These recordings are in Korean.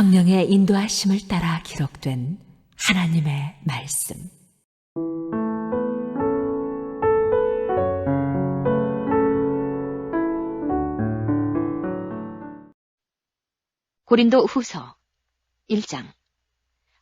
성령의 인도하심을 따라 기록된 하나님의 말씀. 고린도 후서 1장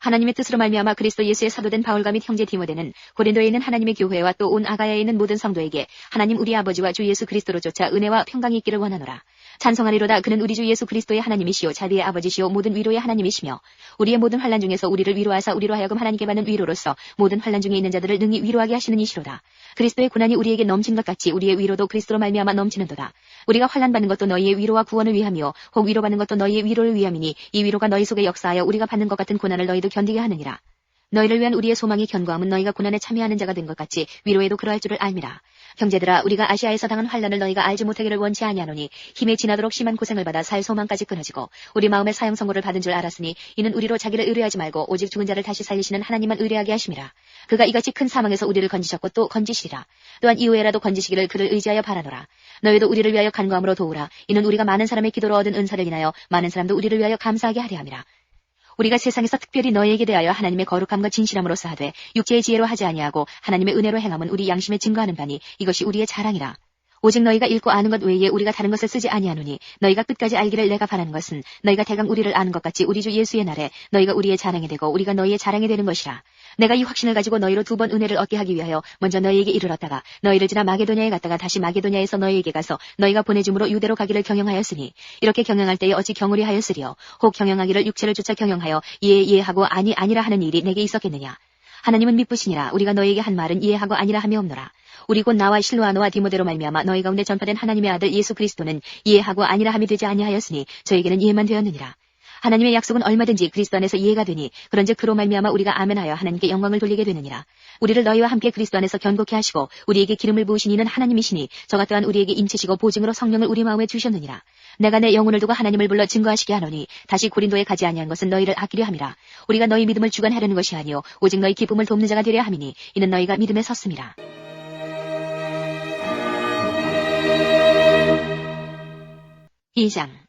하나님의 뜻으로 말미암아 그리스도 예수의 사도된 바울과 및 형제 디모데는 고린도에 있는 하나님의 교회와 또 온 아가야에 있는 모든 성도에게 하나님 우리 아버지와 주 예수 그리스도로 쫓아 은혜와 평강이 있기를 원하노라. 찬송하리로다 그는 우리 주 예수 그리스도의 하나님이시요 자비의 아버지시요 모든 위로의 하나님이시며 우리의 모든 환란 중에서 우리를 위로하사 우리로 하여금 하나님께 받는 위로로서 모든 환란 중에 있는 자들을 능히 위로하게 하시는 이시로다. 그리스도의 고난이 우리에게 넘친 것 같이 우리의 위로도 그리스도로 말미암아 넘치는도다. 우리가 환란 받는 것도 너희의 위로와 구원을 위함이요 혹 위로받는 것도 너희의 위로를 위함이니 이 위로가 너희 속에 역사하여 우리가 받는 것 같은 고난을 너희도 견디게 하느니라. 너희를 위한 우리의 소망이 견고함은 너희가 고난에 참여하는 자가 된 것 같이 위로에도 그러할 줄을 알미라. 형제들아 우리가 아시아에서 당한 환란을 너희가 알지 못하기를 원치 아니하노니 힘에 지나도록 심한 고생을 받아 살 소망까지 끊어지고 우리 마음의 사형 선고를 받은 줄 알았으니 이는 우리로 자기를 의뢰하지 말고 오직 죽은 자를 다시 살리시는 하나님만 의뢰하게 하심이라. 그가 이같이 큰 사망에서 우리를 건지셨고 또 건지시리라. 또한 이후에라도 건지시기를 그를 의지하여 바라노라. 너희도 우리를 위하여 간구함으로 도우라. 이는 우리가 많은 사람의 기도로 얻은 은사를 인하여 많은 사람도 우리를 위하여 감사하게 하려 함이라. 우리가 세상에서 특별히 너희에게 대하여 하나님의 거룩함과 진실함으로서 하되 육체의 지혜로 하지 아니하고 하나님의 은혜로 행함은 우리 양심에 증거하는 바니 이것이 우리의 자랑이라. 오직 너희가 읽고 아는 것 외에 우리가 다른 것을 쓰지 아니하노니 너희가 끝까지 알기를 내가 바라는 것은 너희가 대강 우리를 아는 것 같이 우리 주 예수의 날에 너희가 우리의 자랑이 되고 우리가 너희의 자랑이 되는 것이라. 내가 이 확신을 가지고 너희로 두 번 은혜를 얻게 하기 위하여 먼저 너희에게 이르렀다가 너희를 지나 마게도냐에 갔다가 다시 마게도냐에서 너희에게 가서 너희가 보내줌으로 유대로 가기를 경영하였으니 이렇게 경영할 때에 어찌 경홀히 하였으리요? 혹 경영하기를 육체를 쫓아 경영하여 예 예 하고 아니 아니라 하는 일이 내게 있었겠느냐? 하나님은 미쁘시니라. 우리가 너희에게 한 말은 이해하고 아니라 하며 없노라. 우리 곧 나와 실로아노와 디모데로 말미암아 너희 가운데 전파된 하나님의 아들 예수 그리스도는 이해하고 아니라 함이 되지 아니하였으니 저에게는 이해만 되었느니라 하나님의 약속은 얼마든지 그리스도 안에서 이해가 되니 그런즉 그로 말미암아 우리가 아멘하여 하나님께 영광을 돌리게 되느니라. 우리를 너희와 함께 그리스도 안에서 견고케 하시고 우리에게 기름을 부으신 이는 하나님이시니 저가 또한 우리에게 임치시고 보증으로 성령을 우리 마음에 주셨느니라. 내가 내 영혼을 두고 하나님을 불러 증거하시게 하노니 다시 고린도에 가지 아니한 것은 너희를 아끼려 함이라. 우리가 너희 믿음을 주관하려는 것이 아니요 오직 너희 기쁨을 돕는 자가 되려 함이니 이는 너희가 믿음에 섰음이라. 2장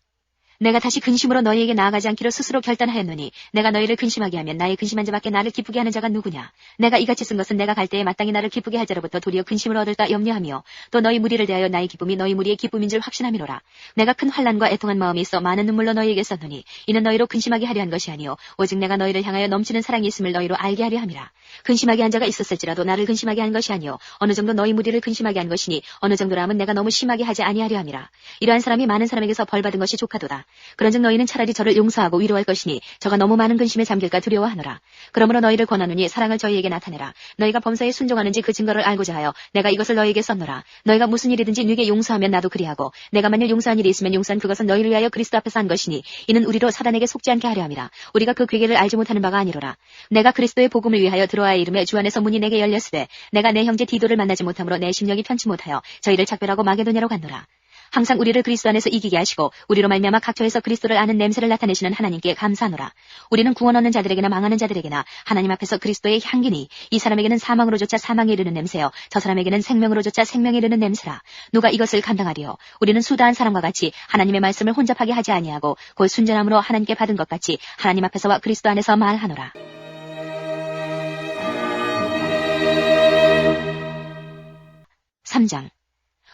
내가 다시 근심으로 너희에게 나아가지 않기로 스스로 결단하였노니 내가 너희를 근심하게 하면 나의 근심한 자밖에 나를 기쁘게 하는 자가 누구냐? 내가 이같이 쓴 것은 내가 갈 때에 마땅히 나를 기쁘게 할 자로부터 도리어 근심을 얻을까 염려하며 또 너희 무리를 대하여 나의 기쁨이 너희 무리의 기쁨인 줄 확신함이로라. 내가 큰 환란과 애통한 마음이 있어 많은 눈물로 너희에게 썼노니 이는 너희로 근심하게 하려 한 것이 아니요 오직 내가 너희를 향하여 넘치는 사랑이 있음을 너희로 알게 하려 함이라. 근심하게 한 자가 있었을지라도 나를 근심하게 한 것이 아니요 어느 정도 너희 무리를 근심하게 한 것이니 어느 정도라 하면 내가 너무 심하게 하지 아니하려 함이라. 이러한 사람이 많은 사람에게서 벌 받은 것이 조카도다 그런즉 너희는 차라리 저를 용서하고 위로할 것이니 저가 너무 많은 근심에 잠길까 두려워하노라. 그러므로 너희를 권하노니 사랑을 저희에게 나타내라. 너희가 범사에 순종하는지 그 증거를 알고자 하여 내가 이것을 너희에게 썼노라. 너희가 무슨 일이든지 네게 용서하면 나도 그리하고 내가 만일 용서한 일이 있으면 용서한 그것은 너희를 위하여 그리스도 앞에서 한 것이니 이는 우리로 사단에게 속지 않게 하려 함이라. 우리가 그 괴계를 알지 못하는 바가 아니로라. 내가 그리스도의 복음을 위하여 들어와야 이름에 주 안에서 문이 내게 열렸으되 내가 내 형제 디도를 만나지 못함으로 내 심령이 편치 못하여 저희를 작별하고 마게도냐로 갔노라. 항상 우리를 그리스도 안에서 이기게 하시고 우리로 말미암아 각처에서 그리스도를 아는 냄새를 나타내시는 하나님께 감사하노라. 우리는 구원 얻는 자들에게나 망하는 자들에게나 하나님 앞에서 그리스도의 향기니 이 사람에게는 사망으로조차 사망에 이르는 냄새요 저 사람에게는 생명으로조차 생명에 이르는 냄새라. 누가 이것을 감당하리요? 우리는 수다한 사람과 같이 하나님의 말씀을 혼잡하게 하지 아니하고 곧 순전함으로 하나님께 받은 것 같이 하나님 앞에서와 그리스도 안에서 말하노라. 3장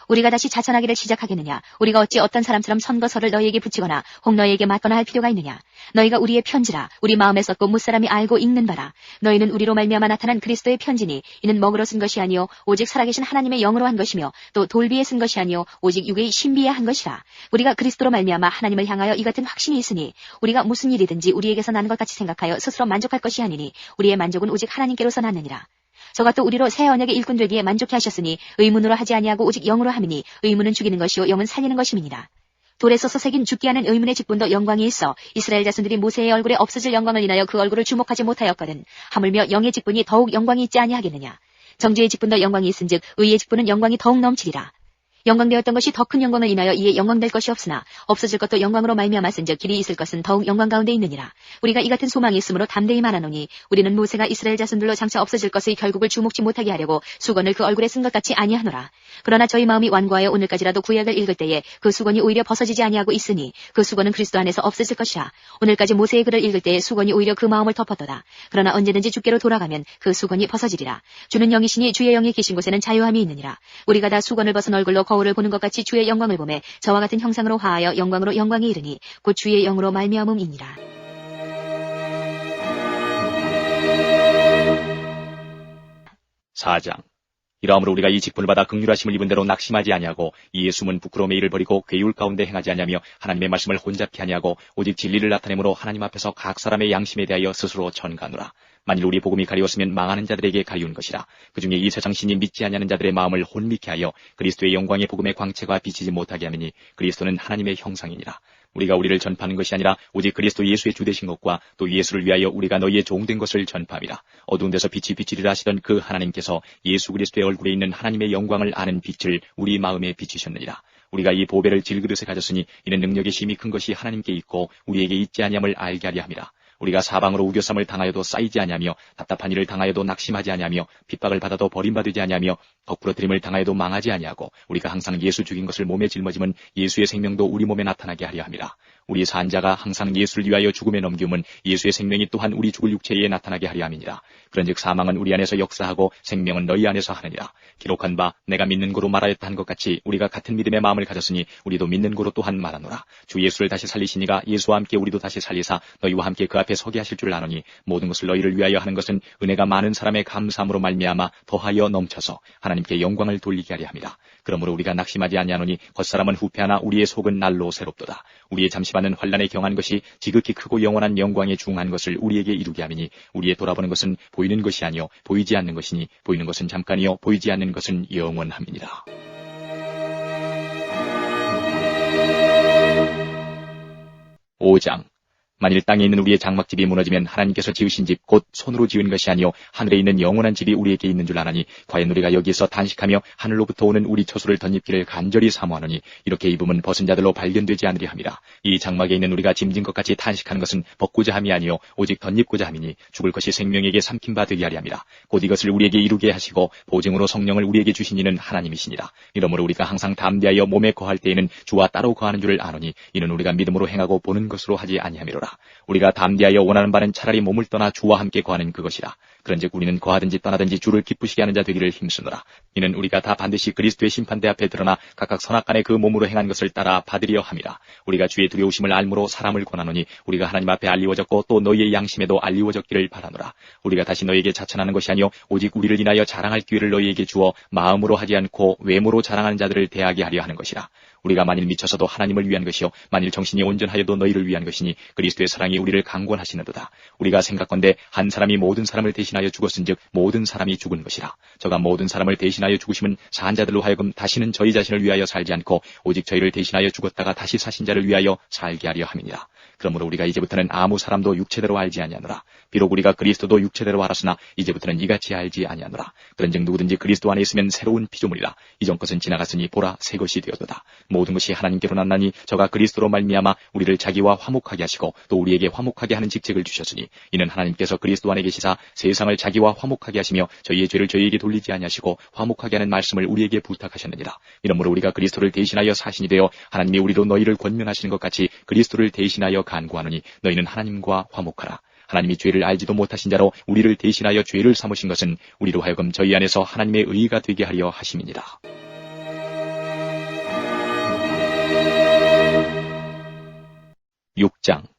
우리가 다시 자천하기를 시작하겠느냐? 우리가 어찌 어떤 사람처럼 선거서를 너희에게 붙이거나 혹 너희에게 맞거나 할 필요가 있느냐? 너희가 우리의 편지라 우리 마음에 썼고 무사람이 알고 읽는 바라. 너희는 우리로 말미암아 나타난 그리스도의 편지니 이는 먹으로 쓴 것이 아니요 오직 살아계신 하나님의 영으로 한 것이며 또 돌비에 쓴 것이 아니요 오직 육의 신비에 한 것이라. 우리가 그리스도로 말미암아 하나님을 향하여 이 같은 확신이 있으니 우리가 무슨 일이든지 우리에게서 나는 것 같이 생각하여 스스로 만족할 것이 아니니 우리의 만족은 오직 하나님께로서 났느니라. 저가 또 우리로 새 언약의 일꾼 되기에 만족해 하셨으니 의문으로 하지 아니하고 오직 영으로 함이니 의문은 죽이는 것이요 영은 살리는 것임이니라. 돌에 서서 새긴 죽게 하는 의문의 직분도 영광이 있어 이스라엘 자손들이 모세의 얼굴에 없어질 영광을 인하여 그 얼굴을 주목하지 못하였거든 하물며 영의 직분이 더욱 영광이 있지 아니하겠느냐 정죄의 직분도 영광이 있은즉 의의 직분은 영광이 더욱 넘치리라 영광되었던 것이 더 큰 영광을 인하여 이에 영광될 것이 없으나 없어질 것도 영광으로 말미암았은즉 길이 있을 것은 더욱 영광 가운데 있느니라. 우리가 이 같은 소망이 있으므로 담대히 말하노니 우리는 모세가 이스라엘 자손들로 장차 없어질 것의 결국을 주목지 못하게 하려고 수건을 그 얼굴에 쓴 것 같이 아니하노라. 그러나 저희 마음이 완고하여 오늘까지라도 구약을 읽을 때에 그 수건이 오히려 벗어지지 아니하고 있으니 그 수건은 그리스도 안에서 없어질 것이라. 오늘까지 모세의 글을 읽을 때에 수건이 오히려 그 마음을 덮었도다. 그러나 언제든지 주께로 돌아가면 그 수건이 벗어지리라. 주는 영이시니 주의 영이 계신 곳에는 자유함이 있느니라. 우리가 다 수건을 벗은 얼굴로 거울을 보는 것 같이 주의 영광을 보매 저와 같은 형상으로 화하여 영광으로 영광이 이르니 곧 주의 영으로 말미암음이니라. 4장 이러므로 우리가 이 직분을 받아 극률하심을 입은 대로 낙심하지 아니하고 이에 숨은 부끄러움의 일을 버리고 괴율 가운데 행하지 아니하며 하나님의 말씀을 혼잡케 아니하고 오직 진리를 나타내므로 하나님 앞에서 각 사람의 양심에 대하여 스스로 전가노라. 만일 우리 복음이 가리웠으면 망하는 자들에게 가리운 것이라. 그 중에 이 세상 신이 믿지 아니하는 자들의 마음을 혼미케 하여 그리스도의 영광의 복음의 광채가 비치지 못하게 하느니 그리스도는 하나님의 형상이니라. 우리가 우리를 전파하는 것이 아니라 오직 그리스도 예수의 주되신 것과 또 예수를 위하여 우리가 너희의 종된 것을 전파함이라. 어두운 데서 빛이 비치리라 하시던 그 하나님께서 예수 그리스도의 얼굴에 있는 하나님의 영광을 아는 빛을 우리 마음에 비치셨느니라. 우리가 이 보배를 질그릇에 가졌으니 이는 능력의 힘이 큰 것이 하나님께 있고 우리에게 있지 아니함을 알게 하려 함이라. 우리가 사방으로 우겨쌈을 당하여도 쌓이지 아니하며 답답한 일을 당하여도 낙심하지 아니하며 핍박을 받아도 버림받지 아니하며 거꾸러뜨림을 당하여도 망하지 아니하고 우리가 항상 예수 죽인 것을 몸에 짊어지면 예수의 생명도 우리 몸에 나타나게 하려 함이라. 우리 산자가 항상 예수를 위하여 죽음에 넘기면 예수의 생명이 또한 우리 죽을 육체에 나타나게 하려 함이니라. 그런즉 사망은 우리 안에서 역사하고 생명은 너희 안에서 하느니라. 기록한 바 내가 믿는 고로 말하였다 한 것 같이 우리가 같은 믿음의 마음을 가졌으니 우리도 믿는 고로 또한 말하노라. 주 예수를 다시 살리시니가 예수와 함께 우리도 다시 살리사 너희와 함께 그 앞에 서게 하실 줄 아노니 모든 것을 너희를 위하여 하는 것은 은혜가 많은 사람의 감사함으로 말미암아 더하여 넘쳐서 하나님께 영광을 돌리게 함이라. 그러므로 우리가 낙심하지 아니하노니 겉사람은 후패하나 우리의 속은 날로 새롭도다. 우리의 잠시 받는 환란에 경한 것이 지극히 크고 영원한 영광에 중한 것을 우리에게 이루게 하미니 우리의 돌아보는 것은 보이는 것이 아니요 보이지 않는 것이니 보이는 것은 잠깐이요 보이지 않는 것은 영원함이니라. 오장 만일 땅에 있는 우리의 장막집이 무너지면 하나님께서 지으신 집 곧 손으로 지은 것이 아니요 하늘에 있는 영원한 집이 우리에게 있는 줄 아나니 과연 우리가 여기에서 단식하며 하늘로부터 오는 우리 처소를 덧입기를 간절히 사모하노니 이렇게 입으면 벗은 자들로 발견되지 않으리 함이라. 이 장막에 있는 우리가 짐진 것 같이 탄식하는 것은 벗고자 함이 아니요 오직 덧입고자 함이니 죽을 것이 생명에게 삼킨 바 되게 하리 함이라. 곧 이것을 우리에게 이루게 하시고 보증으로 성령을 우리에게 주신 이는 하나님이시니라. 이러므로 우리가 항상 담대하여 몸에 거할 때에는 주와 따로 거하는 줄을 아노니 이는 우리가 믿음으로 행하고 보는 것으로 하지 아니함이로라 우리가 담대하여 원하는 바는 차라리 몸을 떠나 주와 함께 거하는 그것이라. 그런즉 우리는 거하든지 떠나든지 주를 기쁘시게 하는 자 되기를 힘쓰노라. 이는 우리가 다 반드시 그리스도의 심판대 앞에 드러나 각각 선악간에 그 몸으로 행한 것을 따라 받으려 함이라. 우리가 주의 두려우심을 알므로 사람을 권하노니 우리가 하나님 앞에 알리워졌고 또 너희의 양심에도 알리워졌기를 바라노라. 우리가 다시 너희에게 자천하는 것이 아니요 오직 우리를 인하여 자랑할 기회를 너희에게 주어 마음으로 하지 않고 외모로 자랑하는 자들을 대하게 하려 하는 것이라. 우리가 만일 미쳐서도 하나님을 위한 것이요 만일 정신이 온전하여도 너희를 위한 것이니 그리스도의 사랑이 우리를 강권하시는도다. 우리가 생각건대 한 사람이 모든 사람을 대신 하여 죽었은즉 모든 사람이 죽은 것이라. 저가 모든 사람을 대신하여 죽으심은 사한 자들로 하여금 다시는 저희 자신을 위하여 살지 않고 오직 저희를 대신하여 죽었다가 다시 사신 자를 위하여 살게 하려 함이니라. 그러므로 우리가 이제부터는 아무 사람도 육체대로 알지 아니하노라. 비록 우리가 그리스도도 육체대로 알았으나 이제부터는 이같이 알지 아니하노라. 그런즉 누구든지 그리스도 안에 있으면 새로운 피조물이라. 이전 것은 지나갔으니 보라 새 것이 되었도다. 모든 것이 하나님께로 났나니 저가 그리스도로 말미암아 우리를 자기와 화목하게 하시고 또 우리에게 화목하게 하는 직책을 주셨으니 이는 하나님께서 그리스도 안에 계시사 세상을 자기와 화목하게 하시며 저희의 죄를 저희에게 돌리지 아니하시고 화목하게 하는 말씀을 우리에게 부탁하셨느니라. 이러므로 우리가 그리스도를 대신하여 사신이 되어 하나님이 우리로 너희를 권면하시는 것 같이 그리스도를 대신하여 간구하노니 너희는 하나님과 화목하라. 하나님이 죄를 알지도 못하신 자로 우리를 대신하여 죄를 삼으신 것은 우리로 하여금 저희 안에서 하나님의 의가 되게 하려 하심이니라. 6장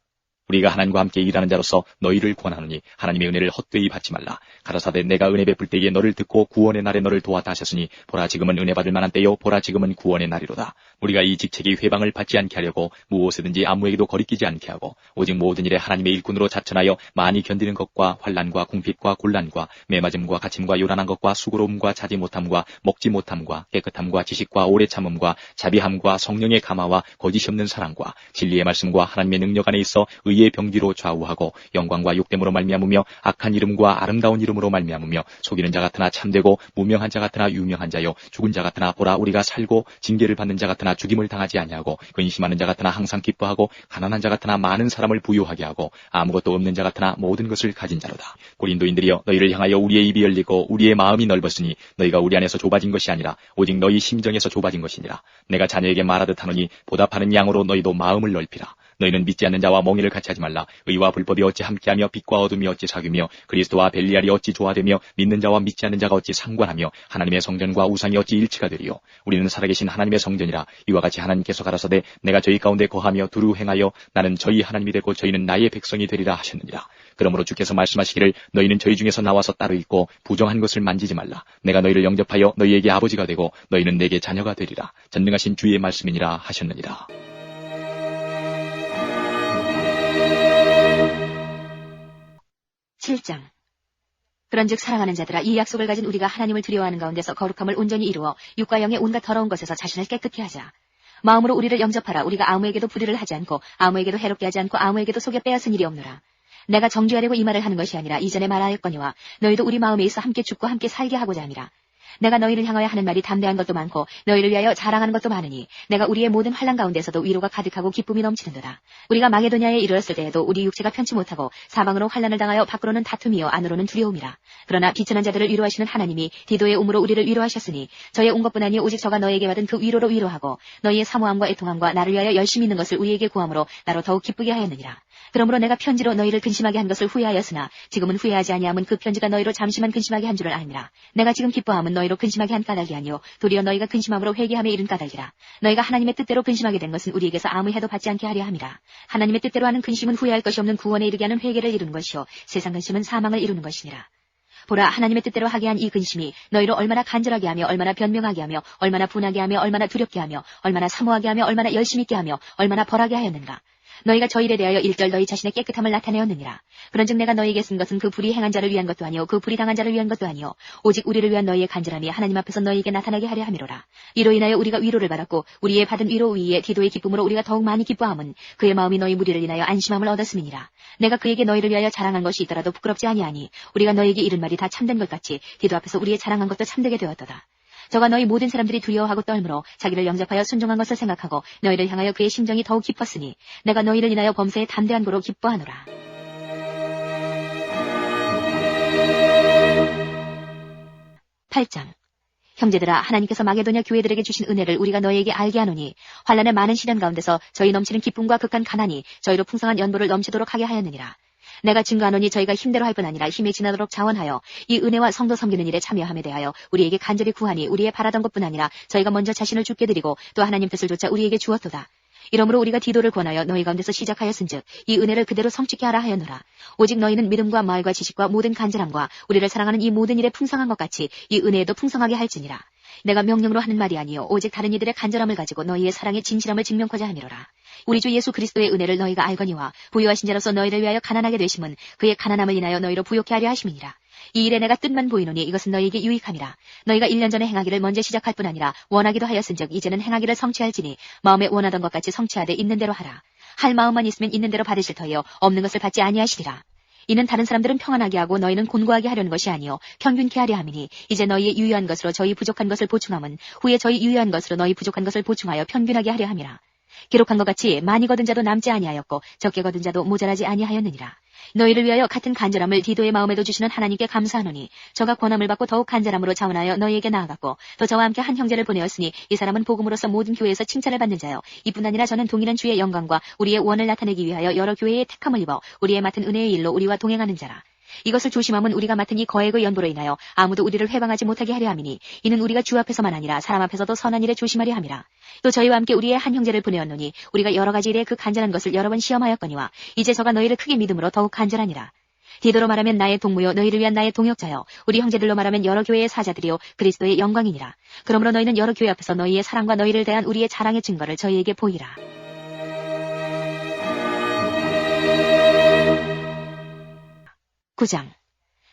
우리가 하나님과 함께 일하는 자로서 너희를 권하노니 하나님의 은혜를 헛되이 받지 말라. 가라사대 내가 은혜 베풀 때에 너를 듣고 구원의 날에 너를 도왔다 하셨으니 보라 지금은 은혜 받을 만한 때요 보라 지금은 구원의 날이로다. 우리가 이 직책이 회방을 받지 않게 하려고 무엇이든지 아무에게도 거리끼지 않게 하고 오직 모든 일에 하나님의 일꾼으로 자천하여 많이 견디는 것과 환란과 궁핍과 곤란과 매맞음과 갇힘과 요란한 것과 수고로움과 자지 못함과 먹지 못함과 깨끗함과 지식과 오래 참음과 자비함과 성령의 감화와 거짓이 없는 사랑과 진리의 말씀과 하나님의 능력 안에 있어 의 의의 병기로 좌우하고 영광과 욕됨으로 말미암으며 악한 이름과 아름다운 이름으로 말미암으며 속이는 자 같으나 참되고 무명한 자 같으나 유명한 자요 죽은 자 같으나 보라 우리가 살고 징계를 받는 자 같으나 죽임을 당하지 아니하고 근심하는 자 같으나 항상 기뻐하고 가난한 자 같으나 많은 사람을 부유하게 하고 아무것도 없는 자 같으나 모든 것을 가진 자로다. 고린도인들이여 너희를 향하여 우리의 입이 열리고 우리의 마음이 넓었으니 너희가 우리 안에서 좁아진 것이 아니라 오직 너희 심정에서 좁아진 것이니라. 내가 자녀에게 말하듯 하노니 보답하는 양으로 너희도 마음을 넓히라. 너희는 믿지 않는 자와 멍에를 같이 하지 말라. 의와 불법이 어찌 함께하며 빛과 어둠이 어찌 사귀며 그리스도와 벨리알이 어찌 조화되며 믿는 자와 믿지 않는 자가 어찌 상관하며 하나님의 성전과 우상이 어찌 일치가 되리요. 우리는 살아계신 하나님의 성전이라 이와 같이 하나님께서 가라사대 내가 저희 가운데 거하며 두루 행하여 나는 저희 하나님이 되고 저희는 나의 백성이 되리라 하셨느니라. 그러므로 주께서 말씀하시기를 너희는 저희 중에서 나와서 따로 있고 부정한 것을 만지지 말라. 내가 너희를 영접하여 너희에게 아버지가 되고 너희는 내게 자녀가 되리라. 전능하신 주의 말씀이니라 하셨느니라. 7장 그런즉 사랑하는 자들아 이 약속을 가진 우리가 하나님을 두려워하는 가운데서 거룩함을 온전히 이루어 육과 영의 온갖 더러운 것에서 자신을 깨끗히 하자. 마음으로 우리를 영접하라. 우리가 아무에게도 불의를 하지 않고 아무에게도 해롭게 하지 않고 아무에게도 속여 빼앗은 일이 없노라. 내가 정죄하려고 이 말을 하는 것이 아니라 이전에 말하였거니와 너희도 우리 마음에 있어 함께 죽고 함께 살게 하고자 함이라. 내가 너희를 향하여 하는 말이 담대한 것도 많고 너희를 위하여 자랑하는 것도 많으니 내가 우리의 모든 환란 가운데서도 위로가 가득하고 기쁨이 넘치는도다. 우리가 마게도냐에 이르렀을 때에도 우리 육체가 편치 못하고 사방으로 환란을 당하여 밖으로는 다툼이요 안으로는 두려움이라. 그러나 비천한 자들을 위로하시는 하나님이 디도의 우으로 우리를 위로하셨으니 저의 온 것뿐 아니 오직 저가 너에게 받은 그 위로로 위로하고 너희의 사모함과 애통함과 나를 위하여 열심히 있는 것을 우리에게 구함으로 나로 더욱 기쁘게 하였느니라. 그러므로 내가 편지로 너희를 근심하게 한 것을 후회하였으나 지금은 후회하지 아니함은 그 편지가 너희로 잠시만 근심하게 한 줄을 아니라. 내가 지금 기뻐함은 너희로 근심하게 한 까닭이 아니요. 도리어 너희가 근심함으로 회개함에 이른 까닭이라. 너희가 하나님의 뜻대로 근심하게 된 것은 우리에게서 아무 해도 받지 않게 하려 함이라. 하나님의 뜻대로 하는 근심은 후회할 것이 없는 구원에 이르게 하는 회개를 이루는 것이요. 세상 근심은 사망을 이루는 것이니라. 보라 하나님의 뜻대로 하게 한 이 근심이 너희로 얼마나 간절하게 하며 얼마나 변명하게 하며 얼마나 분하게 하며 얼마나 두렵게 하며 얼마나 사모하게 하며 얼마나 열심히 있게 하며 얼마나 벌하게 하였는가 너희가 저 일에 대하여 일절 너희 자신의 깨끗함을 나타내었느니라. 그런즉 내가 너희에게 쓴 것은 그 불의 행한 자를 위한 것도 아니요 그 불의 당한 자를 위한 것도 아니요 오직 우리를 위한 너희의 간절함이 하나님 앞에서 너희에게 나타나게 하려 함이로라. 이로 인하여 우리가 위로를 받았고 우리의 받은 위로 위에 디도의 기쁨으로 우리가 더욱 많이 기뻐함은 그의 마음이 너희 무리를 인하여 안심함을 얻었음이니라. 내가 그에게 너희를 위하여 자랑한 것이 있더라도 부끄럽지 아니하니 우리가 너희에게 이른 말이 다 참된 것 같이 디도 앞에서 우리의 자랑한 것도 참되게 되었도다. 저가 너희 모든 사람들이 두려워하고 떨므로 자기를 영접하여 순종한 것을 생각하고 너희를 향하여 그의 심정이 더욱 깊었으니 내가 너희를 인하여 범사에 담대한 고로 기뻐하노라. 팔장 형제들아 하나님께서 마게도냐 교회들에게 주신 은혜를 우리가 너희에게 알게 하노니 환란의 많은 시련 가운데서 저희 넘치는 기쁨과 극한 가난이 저희로 풍성한 연보를 넘치도록 하게 하였느니라. 내가 증거하노니 저희가 힘대로 할 뿐 아니라 힘에 지나도록 자원하여 이 은혜와 성도 섬기는 일에 참여함에 대하여 우리에게 간절히 구하니 우리의 바라던 것뿐 아니라 저희가 먼저 자신을 죽게 드리고 또 하나님 뜻을 조차 우리에게 주었도다. 이러므로 우리가 디도를 권하여 너희 가운데서 시작하였은즉 이 은혜를 그대로 성취케 하라 하였노라. 오직 너희는 믿음과 마을과 지식과 모든 간절함과 우리를 사랑하는 이 모든 일에 풍성한 것 같이 이 은혜에도 풍성하게 할지니라. 내가 명령으로 하는 말이 아니요 오직 다른 이들의 간절함을 가지고 너희의 사랑의 진실함을 증명하자 함이로라. 우리 주 예수 그리스도의 은혜를 너희가 알거니와 부유하신 자로서 너희를 위하여 가난하게 되심은 그의 가난함을 인하여 너희로 부욕케 하려 하심이니라. 이 일에 내가 뜻만 보이노니 이것은 너희에게 유익함이라. 너희가 1년 전에 행하기를 먼저 시작할 뿐 아니라 원하기도 하였은즉 이제는 행하기를 성취할지니 마음에 원하던 것 같이 성취하되 있는 대로 하라. 할 마음만 있으면 있는 대로 받으실 터이요 없는 것을 받지 아니하시리라. 이는 다른 사람들은 평안하게 하고 너희는 곤고하게 하려는 것이 아니요 평균케 하려 함이니 이제 너희의 유효한 것으로 저희 부족한 것을 보충함은 후에 저희 유효한 것으로 너희 부족한 것을 보충하여 평균하게 하려 함이라. 기록한 것 같이 많이 거둔 자도 남지 아니하였고 적게 거둔 자도 모자라지 아니하였느니라. 너희를 위하여 같은 간절함을 디도의 마음에도 주시는 하나님께 감사하노니 저가 권함을 받고 더욱 간절함으로 자원하여 너희에게 나아갔고 또 저와 함께 한 형제를 보내었으니 이 사람은 복음으로서 모든 교회에서 칭찬을 받는 자요 이뿐 아니라 저는 동일한 주의 영광과 우리의 원을 나타내기 위하여 여러 교회의 택함을 입어 우리의 맡은 은혜의 일로 우리와 동행하는 자라 이것을 조심함은 우리가 맡은 이 거액의 연보로 인하여 아무도 우리를 회방하지 못하게 하려 함이니 이는 우리가 주 앞에서만 아니라 사람 앞에서도 선한 일에 조심하려 함이라. 또 저희와 함께 우리의 한 형제를 보내었노니 우리가 여러 가지 일에 그 간절한 것을 여러 번 시험하였거니와 이제 저가 너희를 크게 믿음으로 더욱 간절하니라. 디도로 말하면 나의 동무요 너희를 위한 나의 동역자요 우리 형제들로 말하면 여러 교회의 사자들이요 그리스도의 영광이니라. 그러므로 너희는 여러 교회 앞에서 너희의 사랑과 너희를 대한 우리의 자랑의 증거를 저희에게 보이라. 9장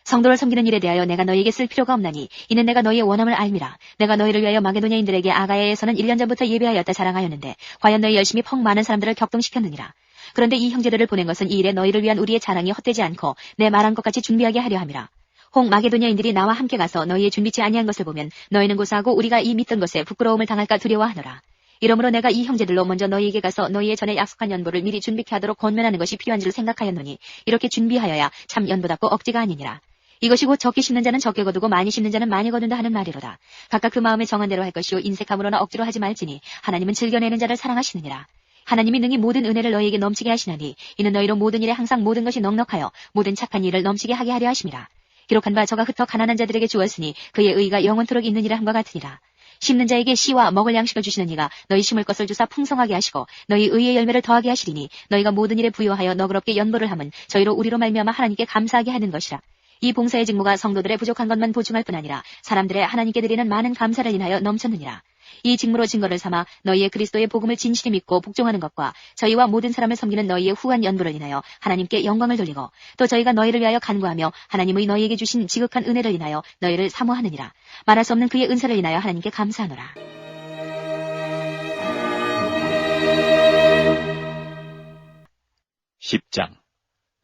성도를 섬기는 일에 대하여 내가 너희에게 쓸 필요가 없나니 이는 내가 너희의 원함을 알미라 내가 너희를 위하여 마게도냐인들에게 아가야에서는 1년 전부터 예배하였다 자랑하였는데 과연 너희 열심히 펑 많은 사람들을 격동시켰느니라 그런데 이 형제들을 보낸 것은 이 일에 너희를 위한 우리의 자랑이 헛되지 않고 내 말한 것 같이 준비하게 하려 함이라. 홍 마게도냐인들이 나와 함께 가서 너희의 준비치 아니한 것을 보면 너희는 고사하고 우리가 이 믿던 것에 부끄러움을 당할까 두려워하노라. 이러므로 내가 이 형제들로 먼저 너희에게 가서 너희의 전에 약속한 연보를 미리 준비케 하도록 권면하는 것이 필요한 줄 생각하였노니 이렇게 준비하여야 참 연보답고 억지가 아니니라. 이것이 곧 적게 심는 자는 적게 거두고 많이 심는 자는 많이 거둔다 하는 말이로다. 각각 그 마음에 정한 대로 할 것이요 인색함으로나 억지로 하지 말지니 하나님은 즐겨내는 자를 사랑하시느니라. 하나님이 능히 모든 은혜를 너희에게 넘치게 하시나니 이는 너희로 모든 일에 항상 모든 것이 넉넉하여 모든 착한 일을 넘치게 하게 하려 하심이라. 기록한 바 저가 흩어 가난한 자들에게 주었으니 그의 의가 영원토록 있느니라 함과 같으니라. 심는 자에게 씨와 먹을 양식을 주시는 이가 너희 심을 것을 주사 풍성하게 하시고 너희 의의 열매를 더하게 하시리니 너희가 모든 일에 부여하여 너그럽게 연보를 함은 저희로 우리로 말미암아 하나님께 감사하게 하는 것이라. 이 봉사의 직무가 성도들의 부족한 것만 보충할 뿐 아니라 사람들의 하나님께 드리는 많은 감사를 인하여 넘쳤느니라. 이 직무로 증거를 삼아 너희의 그리스도의 복음을 진실히 믿고 복종하는 것과 저희와 모든 사람을 섬기는 너희의 후한 연부를 인하여 하나님께 영광을 돌리고 또 저희가 너희를 위하여 간구하며 하나님의 너희에게 주신 지극한 은혜를 인하여 너희를 사모하느니라. 말할 수 없는 그의 은사를 인하여 하나님께 감사하노라. 10장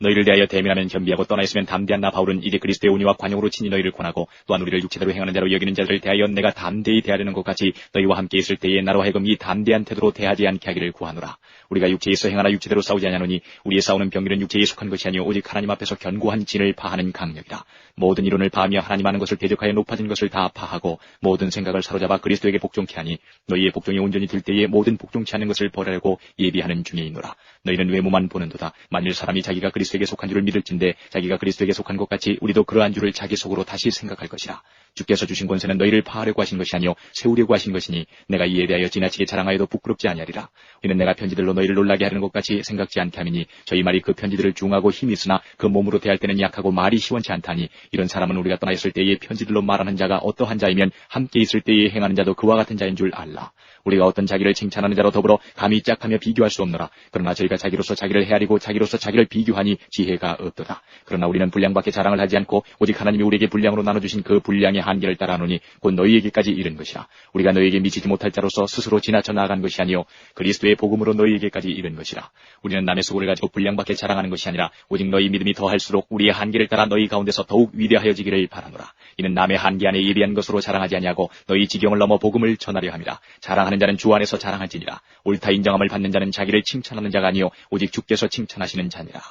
너희를 대하여 대면하면 겸비하고 떠나 있으면 담대한 나 바울은 이제 그리스도의 운위와 관용으로 친히 너희를 권하고 또한 우리를 육체대로 행하는 자로 여기는 자들을 대하여 내가 담대히 대하려는 것 같이 너희와 함께 있을 때에 나로 하여금 이 담대한 태도로 대하지 않게 하기를 구하노라. 우리가 육체에서 행하나 육체대로 싸우지 아니하노니 우리의 싸우는 병기는 육체에 속한 것이 아니요 오직 하나님 앞에서 견고한 진을 파하는 강력이다. 모든 이론을 파하며 하나님 하는 것을 대적하여 높아진 것을 다 파하고 모든 생각을 사로잡아 그리스도에게 복종케 하니 너희의 복종이 온전히 될 때에 모든 복종치 않는 것을 버리고 예비하는 중에 있노라. 너희는 외모만 보는도다. 만일 사람이 자기가 그리스도에게 속한 줄을 믿을진데 자기가 그리스도에게 속한 것 같이 우리도 그러한 줄을 자기 속으로 다시 생각할 것이라. 주께서 주신 권세는 너희를 파하려고 하신 것이 아니요 세우려고 하신 것이니 내가 이에 대하여 지나치게 자랑하여도 부끄럽지 아니하리라. 이는 내가 편지들로 너희를 놀라게 하는 것 같이 생각지 않게 함이니 저희 말이 그 편지들을 중하고 힘이 있으나 그 몸으로 대할 때는 약하고 말이 시원치 않다니 이런 사람은 우리가 떠나 있을 때에 편지들로 말하는 자가 어떠한 자이면 함께 있을 때에 행하는 자도 그와 같은 자인 줄 알라. 우리가 어떤 자기를 칭찬하는 자로 더불어 감히 짝하며 비교할 수 없노라. 그러나 저희가 자기로서 자기를 헤아리고 자기로서 자기를 비교하니 지혜가 없도다. 그러나 우리는 분량밖에 자랑을 하지 않고 오직 하나님이 우리에게 분량으로 나눠주신 그 분량의 한계를 따라하노니 곧 너희에게까지 이른 것이라. 우리가 너희에게 미치지 못할 자로서 스스로 지나쳐 나아간 것이 아니요 그리스도의 복음으로 너희에게까지 이른 것이라. 우리는 남의 수고를 가지고 분량밖에 자랑하는 것이 아니라 오직 너희 믿음이 더할수록 우리의 한계를 따라 너희 가운데서 더욱 위대하여지기를 바라노라. 이는 남의 한계 안에 예비한 것으로 자랑하지 아니하고 너희 지경을 넘어 복음을 전하려 함이라. 자랑 하는 자는 주 안에서 자랑할지니라. 옳다 인정함을 받는 자는 자기를 칭찬하는 자가 아니요 오직 주께서 칭찬하시는 자니라.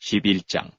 11장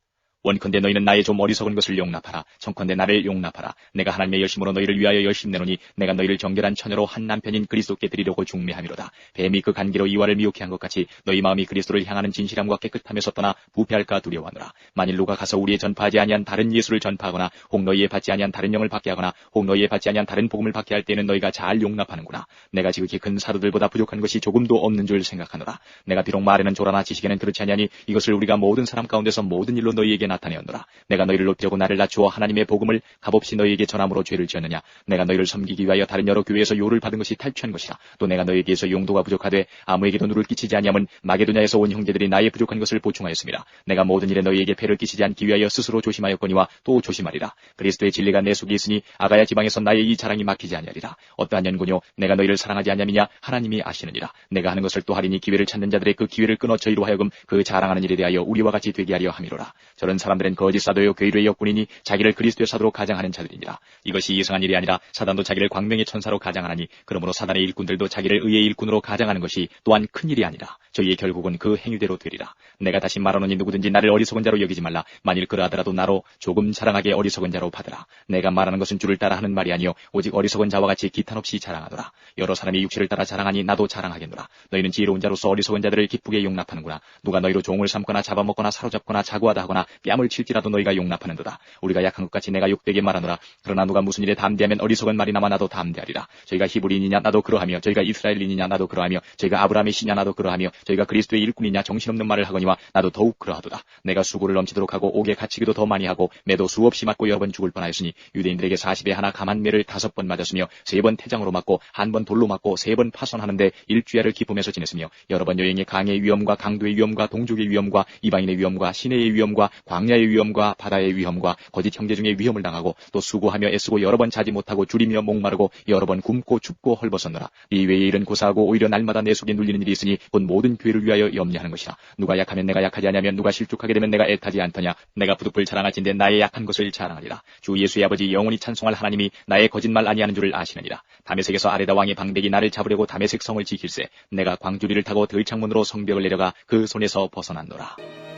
원컨대 너희는 나의 좀 어리석은 것을 용납하라. 청컨대 나를 용납하라. 내가 하나님의 열심으로 너희를 위하여 열심 내노니 내가 너희를 정결한 처녀로 한 남편인 그리스도께 드리려고 중매함이로다. 뱀이 그 간기로 이와를 미혹해 한 것 같이 너희 마음이 그리스도를 향하는 진실함과 깨끗함에서 떠나 부패할까 두려워하노라. 만일 누가 가서 우리의 전파하지 아니한 다른 예수를 전파하거나 혹 너희의 받지 아니한 다른 영을 받게 하거나 혹 너희의 받지 아니한 다른 복음을 받게 할 때는 너희가 잘 용납하는구나. 내가 지극히 큰 사도들보다 부족한 것이 조금도 없는 줄 생각하노라. 내가 비록 말에는 조라나 지식에는 그렇지 아니하니 이것을 우리가 모든 사람 가운데서 모든 일로 너희에게 나타내었노라. 내가 너희를 높이려고 나를 낮추어 하나님의 복음을 값없이 너희에게 전함으로 죄를 지었느냐. 내가 너희를 섬기기 위하여 다른 여러 교회에서 요를 받은 것이 탈취한 것이라. 또 내가 너희에게서 용도가 부족하되 아무에게도 누를 끼치지 아니함은 마게도냐에서 온 형제들이 나의 부족한 것을 보충하였습니다. 내가 모든 일에 너희에게 패를 끼치지 않기 위하여 스스로 조심하였거니와 또 조심하리라. 그리스도의 진리가 내 속에 있으니 아가야 지방에서 나의 이 자랑이 막히지 아니하리라. 어떠한 연고뇨 내가 너희를 사랑하지 않냐미냐 하나님이 아시느니라. 내가 하는 것을 또 하리니 기회를 찾는 자들의 그 기회를 끊어 저희로 하여금 그 자랑하는 일에 대하여 우리와 같이 되게 하려 함이로라. 저런 사람들은 거짓 사도요 괴로의 역군이니 자기를 그리스도의 사도로 가장하는 자들이니라. 이것이 이상한 일이 아니라 사단도 자기를 광명의 천사로 가장하나니 그러므로 사단의 일꾼들도 자기를 의의 일꾼으로 가장하는 것이 또한 큰 일이 아니라 저희의 결국은 그 행위대로 되리라. 내가 다시 말하노니 누구든지 나를 어리석은 자로 여기지 말라. 만일 그러하더라도 나로 조금 자랑하게 어리석은 자로 받으라. 내가 말하는 것은 주를 따라 하는 말이 아니요 오직 어리석은 자와 같이 기탄 없이 자랑하노라. 여러 사람이 육체를 따라 자랑하니 나도 자랑하겠노라. 너희는 지혜로운 자로서 어리석은 자들을 기쁘게 용납하는구나. 누가 너희로 종을 삼거나 잡아먹거나 사로잡거나 자고하다 하거나 뺨을 칠지라도 너희가 용납하는도다. 우리가 약한 것 같이 내가 욕되게 말하노라. 그러나 누가 무슨 일에 담대하면 어리석은 말이 남아 나도 담대하리라. 저희가 히브리인이냐 나도 그러하며 저희가 이스라엘인이냐 나도 그러하며 저희가 아브라함의 시냐 나도 그러하며 저희가 그리스도의 일꾼이냐 정신없는 말을 하거니와 나도 더욱 그러하도다. 내가 수고를 넘치도록 하고 옥에 갇히기도 더 많이 하고 매도 수없이 맞고 여러 번 죽을 뻔하였으니 유대인들에게 40에 하나 감한 매를 다섯 번 맞았으며 세 번 태장으로 맞고 한 번 돌로 맞고 세 번 파손하는데 일주야를 기쁨에서 지냈으며 여러 번 여행의 강의 위험과 강도의 위험과 동족의 위험과 이방인의 위험과 시내의 위험과 광 광야의 위험과 바다의 위험과 거짓 형제 중에 위험을 당하고 또 수고하며 애쓰고 여러 번 자지 못하고 줄이며 목마르고 여러 번 굶고 춥고 헐벗었노라. 이 외에 일은 고사하고 오히려 날마다 내 속에 눌리는 일이 있으니 곧 모든 교회를 위하여 염려하는 것이라. 누가 약하면 내가 약하지 아니하면 누가 실족하게 되면 내가 애타지 않더냐. 내가 부득불 자랑할진대 나의 약한 것을 자랑하리라. 주 예수의 아버지 영원히 찬송할 하나님이 나의 거짓말 아니하는 줄을 아시느니라. 다메섹에서 아레다 왕의 방백이 나를 잡으려고 다메섹 성을 지킬세. 내가 광주리를 타고 들창문으로 성벽을 내려가 그 손에서 벗어났노라.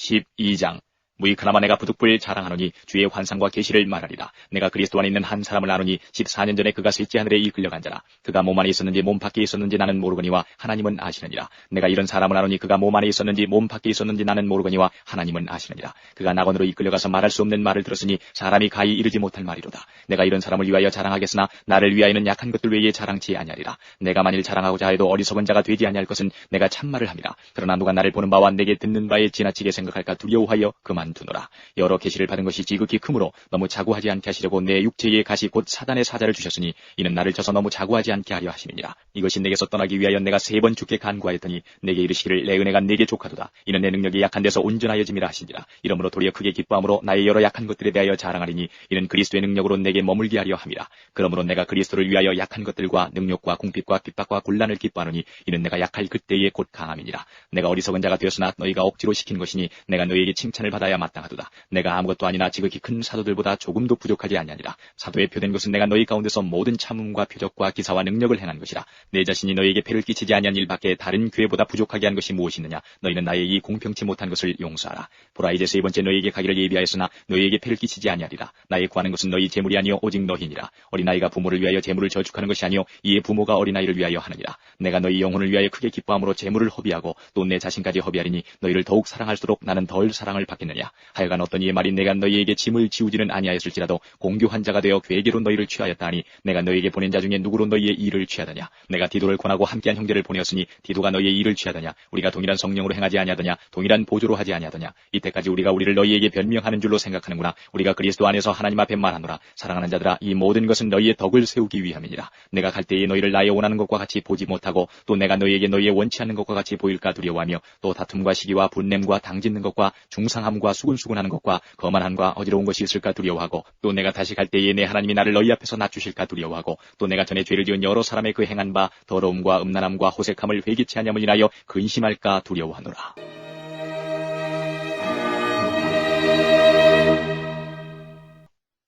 십이 장 무익하나마 내가 부득불 자랑하노니 주의 환상과 계시를 말하리라. 내가 그리스도 안에 있는 한 사람을 아노니 14년 전에 그가 셋째 하늘에 이끌려간 자라. 그가 몸 안에 있었는지 몸 밖에 있었는지 나는 모르거니와 하나님은 아시느니라. 내가 이런 사람을 아노니 그가 몸 안에 있었는지 몸 밖에 있었는지 나는 모르거니와 하나님은 아시느니라. 그가 낙원으로 이끌려가서 말할 수 없는 말을 들었으니 사람이 가히 이르지 못할 말이로다. 내가 이런 사람을 위하여 자랑하겠으나 나를 위하여는 약한 것들 외에 자랑치 아니하리라. 내가 만일 자랑하고자 해도 어리석은 자가 되지 아니할 것은 내가 참말을 함이라. 그러나 누가 나를 보는 바와 내게 듣는 바에 지나치게 생각할까 두려워하여 그만 두노라. 여러 계시를 받은 것이 지극히 크므로 너무 자구하지 않게 하시려고 내 육체의 가시 곧 사단의 사자를 주셨으니 이는 나를 쳐서 너무 자구하지 않게 하려 하심이니라. 이것이 내게서 떠나기 위하여 내가 세 번 죽게 간구하였더니 내게 이르시기를 내 은혜가 내게 족하도다. 이는 내 능력이 약한 데서 온전하여짐이라 하시니라. 이러므로 도리어 크게 기뻐함으로 나의 여러 약한 것들에 대하여 자랑하리니 이는 그리스도의 능력으로 내게 머물게 하려 함이라. 그러므로 내가 그리스도를 위하여 약한 것들과 능력과 궁핍과 핍박과 곤란을 기뻐하노니 이는 내가 약할 그때에 곧 강함이니라. 내가 어리석은 자가 되었으나 너희가 억지로 시킨 것이니 내가 너희에게 칭찬을 받아야 마땅하도다. 내가 아무것도 아니나 지극히 큰 사도들보다 조금도 부족하지 아니하니라. 사도의 표된 것은 내가 너희 가운데서 모든 참음과 표적과 기사와 능력을 행한 것이라. 내 자신이 너희에게 패를 끼치지 아니한 일밖에 다른 교회보다 부족하게 한 것이 무엇이느냐. 너희는 나의 이 공평치 못한 것을 용서하라. 보라 이제 세 번째 너희에게 가기를 예비하였으나 너희에게 패를 끼치지 아니하리라. 나의 구하는 것은 너희 재물이 아니요 오직 너희니라. 어린아이가 부모를 위하여 재물을 저축하는 것이 아니요 이에 부모가 어린아이를 위하여 하느니라. 내가 너희 영혼을 위하여 크게 기뻐함으로 재물을 허비하고 또 내 자신까지 허비하리니 너희를 더욱 사랑할수록 나는 덜 사랑을 받겠느냐. 하여간 어떤 이의 말이 내가 너희에게 짐을 지우지는 아니하였을지라도 공교한 자가 되어 괴계로 너희를 취하였다 하니 내가 너희에게 보낸 자 중에 누구로 너희의 일을 취하더냐? 내가 디도를 권하고 함께한 형제를 보내었으니 디도가 너희의 일을 취하더냐? 우리가 동일한 성령으로 행하지 아니하더냐? 동일한 보조로 하지 아니하더냐? 이때까지 우리가 우리를 너희에게 변명하는 줄로 생각하는구나. 우리가 그리스도 안에서 하나님 앞에 말하노라. 사랑하는 자들아 이 모든 것은 너희의 덕을 세우기 위함이니라. 내가 갈 때에 너희를 나의 원하는 것과 같이 보지 못하고 또 내가 너희에게 너희의 원치 않는 것과 같이 보일까 두려워하며 또 다툼과 시기와 분냄과 당짓는 것과 중상함과 수근수근하는 것과 거만함과 어지러운 것이 있을까 두려워하고 또 내가 다시 갈 때에 내 하나님이 나를 너희 앞에서 낮추실까 두려워하고 또 내가 전에 죄를 지은 여러 사람의 그 행한 바 더러움과 음란함과 호색함을 회개치 아니함을 인하여 근심할까 두려워하노라.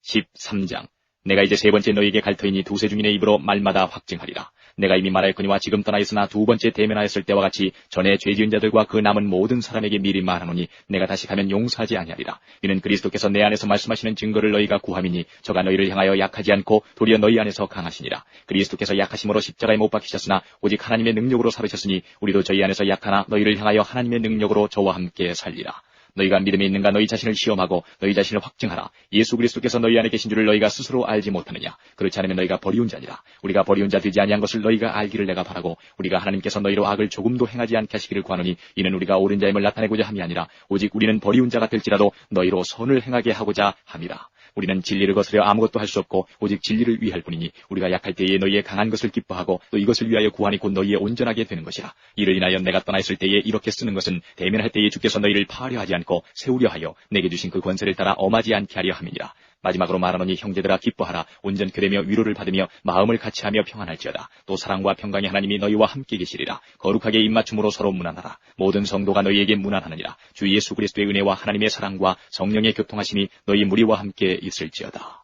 (13장) 내가 이제 세 번째 너희에게 갈 터이니 두세 중인의 입으로 말마다 확증하리라. 내가 이미 말하였거니와 지금 떠나 있으나 두 번째 대면하였을 때와 같이 전에 죄 지은 자들과 그 남은 모든 사람에게 미리 말하노니 내가 다시 가면 용서하지 아니하리라. 이는 그리스도께서 내 안에서 말씀하시는 증거를 너희가 구함이니 저가 너희를 향하여 약하지 않고 도리어 너희 안에서 강하시니라. 그리스도께서 약하심으로 십자가에 못 박히셨으나 오직 하나님의 능력으로 살으셨으니 우리도 저희 안에서 약하나 너희를 향하여 하나님의 능력으로 저와 함께 살리라. 너희가 믿음이 있는가 너희 자신을 시험하고 너희 자신을 확증하라. 예수 그리스도께서 너희 안에 계신 줄을 너희가 스스로 알지 못하느냐. 그렇지 않으면 너희가 버리운 자니라. 우리가 버리운 자 되지 아니한 것을 너희가 알기를 내가 바라고 우리가 하나님께서 너희로 악을 조금도 행하지 않게 하시기를 구하노니 이는 우리가 옳은 자임을 나타내고자 함이 아니라 오직 우리는 버리운 자가 될지라도 너희로 선을 행하게 하고자 함이라. 우리는 진리를 거스려 아무것도 할 수 없고 오직 진리를 위할 뿐이니 우리가 약할 때에 너희의 강한 것을 기뻐하고 또 이것을 위하여 구하니 곧 너희의 온전하게 되는 것이라. 이를 인하여 내가 떠나 있을 때에 이렇게 쓰는 것은 대면할 때에 주께서 너희를 파하려 하지 않고 세우려 하여 내게 주신 그 권세를 따라 엄하지 않게 하려 함이니라. 마지막으로 말하노니 형제들아 기뻐하라. 온전케 되며 위로를 받으며 마음을 같이하며 평안할지어다. 또 사랑과 평강의 하나님이 너희와 함께 계시리라. 거룩하게 입맞춤으로 서로 문안하라. 모든 성도가 너희에게 문안하느니라. 주 예수 그리스도의 은혜와 하나님의 사랑과 성령의 교통하심이 너희 무리와 함께 있을지어다